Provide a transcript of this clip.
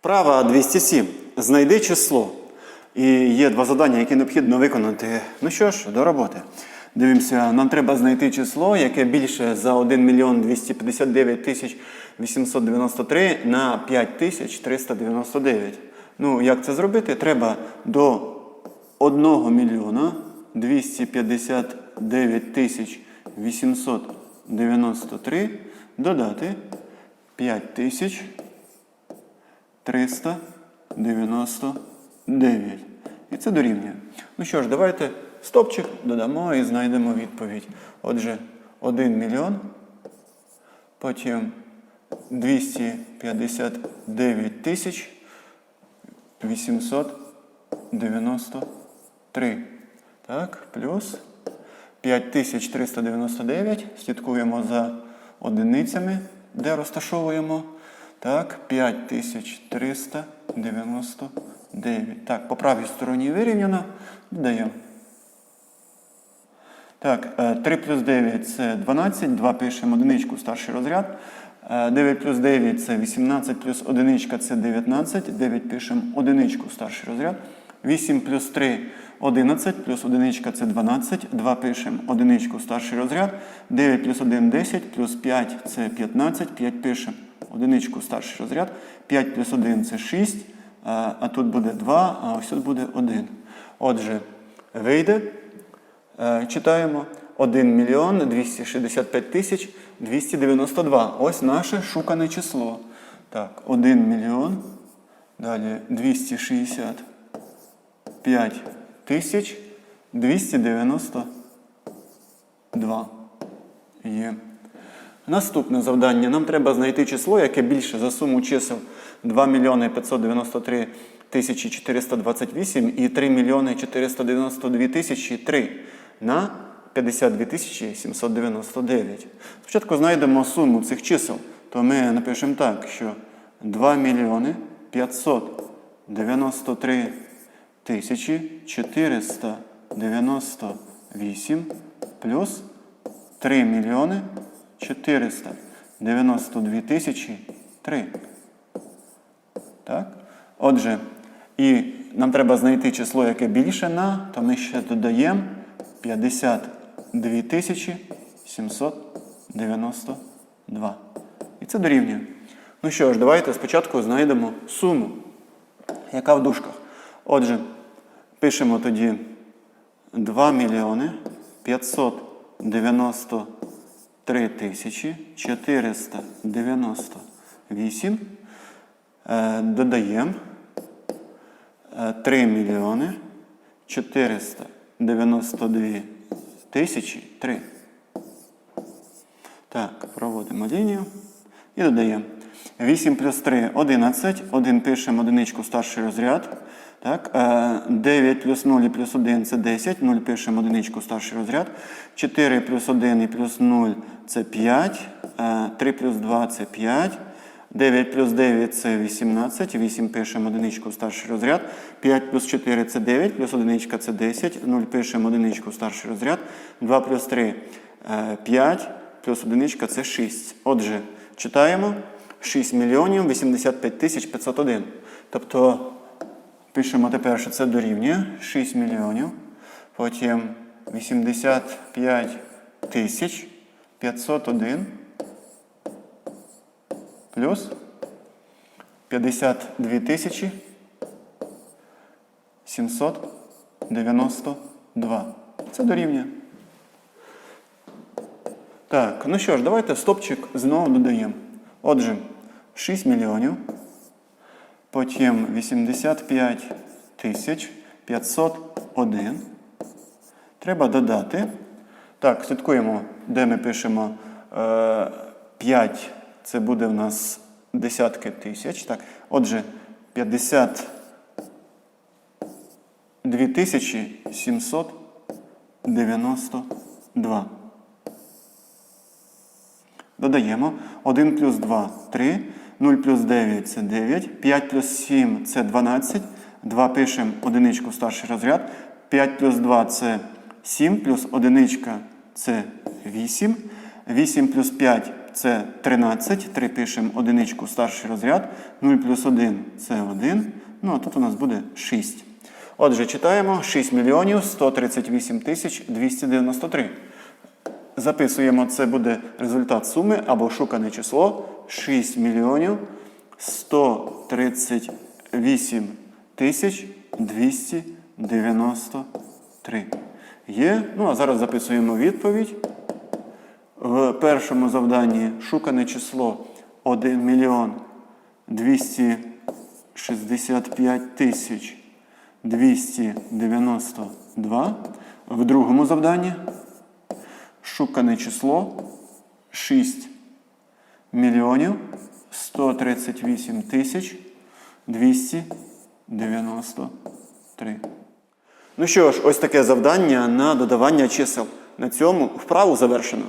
Вправа 207. Знайди число. І є два завдання, які необхідно виконати. Ну що ж, до роботи. Дивимося, нам треба знайти число, яке більше за 1 мільйон 259 тисяч 893 на 5 тисяч 399. Ну, як це зробити? Треба до 1 мільйона 259 тисяч 893 додати 5 тисяч 399. І це дорівнює. Ну що ж, давайте стопчик додамо і знайдемо відповідь. Отже, 1 мільйон, потім 259 тисяч 893. Так, плюс 5399. Слідкуємо за одиницями, де розташовуємо. Так, 5399. Так, по правій стороні вирівняно. Додаємо. Так, е, 3 плюс 9 це 12, 2 пишемо одиничку, старший розряд. Е, 9 плюс 9 це 18, плюс одиничка це 19, 9 пишемо одиничку, старший розряд. 8 плюс 3 11, плюс одиничка це 12, 2 пишемо одиничку, старший розряд. 9 плюс 1 10, плюс 5 це 15, 5 пишемо одиничку, старший розряд. 5 плюс 1 це 6, а, тут буде 2, а ось тут буде 1. Отже, вийде. Е, Читаємо 1 мільйон 265 тисяч 292. Ось наше шукане число. Так, 1 мільйон. Далі 265 тисяч 292. Є. Наступне завдання. Нам треба знайти число, яке більше за суму чисел 2 мільйони 593 тисячі 428 і 3 мільйони 492 тисячі 3 на 52 тисячі 799. Спочатку знайдемо суму цих чисел. То ми напишемо так, що 2 мільйони 593 тисячі 498 плюс 3 мільйони 492 тисячі 3. Так? Отже, і нам треба знайти число, яке більше на, то ми ще додаємо 52 тисячі 792. І це дорівнює. Ну що ж, давайте спочатку знайдемо суму, яка в дужках. Отже, пишемо тоді 2 мільйони 592 3498. Е, додаємо е, 3 мільйони 492 тисячі 3. Так, проводимо лінію і додаємо. 8 плюс 3 11. 1 пишемо одиничку старший розряд. Так, е, 9 плюс 0 і плюс 1 це 10. 0 пишемо одиничку старший розряд. 4 плюс 1 і плюс 0 це 5. Е, 3 плюс 2 це 5. 9 плюс 9 це 18. 8 пишемо одиничку старший розряд. 5 плюс 4 це 9, плюс одиничка це 10. 0 пишемо одиничку старший розряд. 2 плюс 3 е, 5, плюс одиничка це 6. Отже, читаємо 6 мільйонів 85 тисяч 501. Тобто пишемо тепер, що це дорівнює 6 мільйонів. Потім 85 тисяч 501 плюс 52 тисячі 792. Це дорівнює. Так, ну що ж, давайте стопчик знову додаємо. Отже, 6 мільйонів, потім 85 тисяч 501. Треба додати. Так, слідкуємо, де ми пишемо е, 5, це буде в нас десятки тисяч. Так, отже, 52 тисячі 792. Додаємо 1 плюс 2 3, 0 плюс 9 це 9, 5 плюс 7 це 12, 2 пишемо одиничку старший розряд, 5 плюс 2 це 7, плюс одиничка це 8, 8 плюс 5 це 13. 3 пишемо одиничку старший розряд. 0 плюс 1 це 1. Ну, а тут у нас буде 6. Отже, читаємо 6 мільйонів 138 тисяч 293. Записуємо, це буде результат суми або шукане число 6 мільйонів 138 тисяч 293. Є. Ну, а зараз записуємо відповідь. В першому завданні шукане число 1 мільйон 265 тисяч 292. В другому завданні шукане число 6 мільйонів 138 тисяч 293. Ну що ж, ось таке завдання на додавання чисел. На цьому вправу завершено.